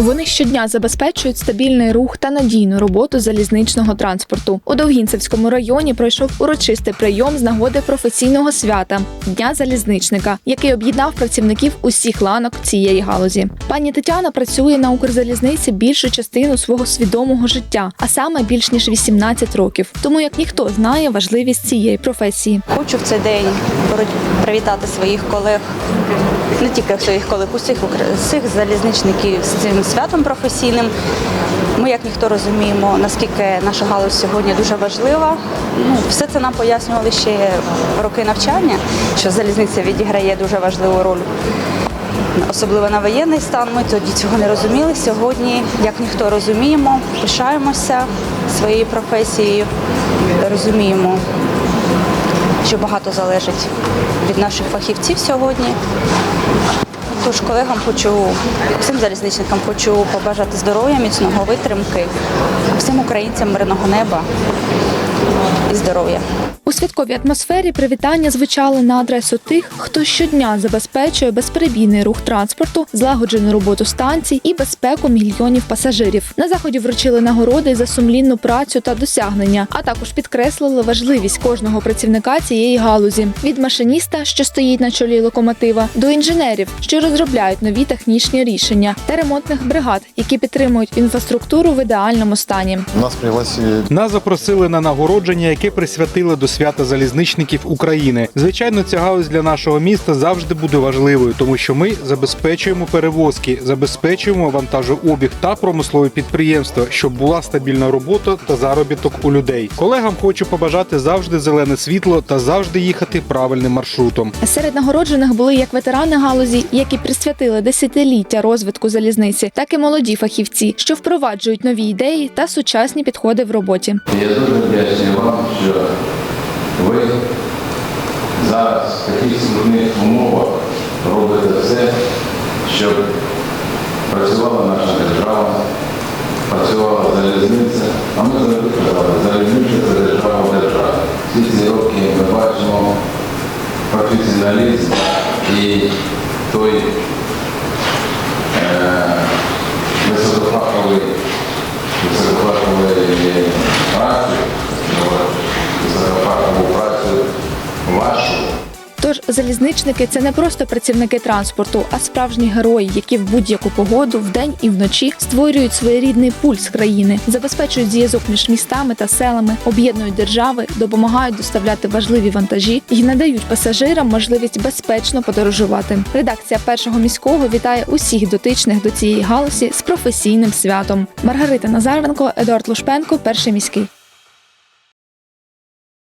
Вони щодня забезпечують стабільний рух та надійну роботу залізничного транспорту. У Довгінцевському районі пройшов урочистий прийом з нагоди професійного свята Дня залізничника, який об'єднав працівників усіх ланок цієї галузі. Пані Тетяна працює на Укрзалізниці більшу частину свого свідомого життя, а саме більш ніж 18 років. Тому як ніхто знає важливість цієї професії. Хочу в цей день привітати своїх колег, не тільки своїх колег, усіх залізничників з цим святом професійним. Ми, як ніхто, розуміємо, наскільки наша галузь сьогодні дуже важлива. Ну, все це нам пояснювали ще роки навчання, що залізниця відіграє дуже важливу роль. Особливо на воєнний стан, ми тоді цього не розуміли. Сьогодні, як ніхто розуміємо, пишаємося своєю професією, розуміємо, що багато залежить від наших фахівців сьогодні. Тож колегам хочу, всім залізничникам хочу побажати здоров'я, міцного витримки, всім українцям мирного неба і здоров'я. У святковій атмосфері привітання звучали на адресу тих, хто щодня забезпечує безперебійний рух транспорту, злагоджену роботу станцій і безпеку мільйонів пасажирів. На заході вручили нагороди за сумлінну працю та досягнення, а також підкреслили важливість кожного працівника цієї галузі від машиніста, що стоїть на чолі локомотива, до інженерів, що розробляють нові технічні рішення, та ремонтних бригад, які підтримують інфраструктуру в ідеальному стані. Нас пригласили Нас запросили на нагородження, яке присвятили до свята залізничників України. Звичайно, ця галузь для нашого міста завжди буде важливою, тому що ми забезпечуємо перевозки, забезпечуємо вантажообіг та промислові підприємства, щоб була стабільна робота та заробіток у людей. Колегам хочу побажати завжди зелене світло та завжди їхати правильним маршрутом. Серед нагороджених були як ветерани галузі, які присвятили десятиліття розвитку залізниці, так і молоді фахівці, що впроваджують нові ідеї та сучасні підходи в роботі. Я дуже вдячний вам, що в таких складних умовах робите все, щоб працювала наша держава, працювала залізниця, а ми завжди казали, залізниця це держава в державі. Всі ці роки ми бачимо професіоналізм і той Тож залізничники це не просто працівники транспорту, а справжні герої, які в будь-яку погоду, вдень і вночі створюють своєрідний пульс країни, забезпечують зв'язок між містами та селами, об'єднують держави, допомагають доставляти важливі вантажі і надають пасажирам можливість безпечно подорожувати. Редакція першого міського вітає усіх дотичних до цієї галузі з професійним святом. Маргарита Назаренко, Едуард Лушпенко, перший міський.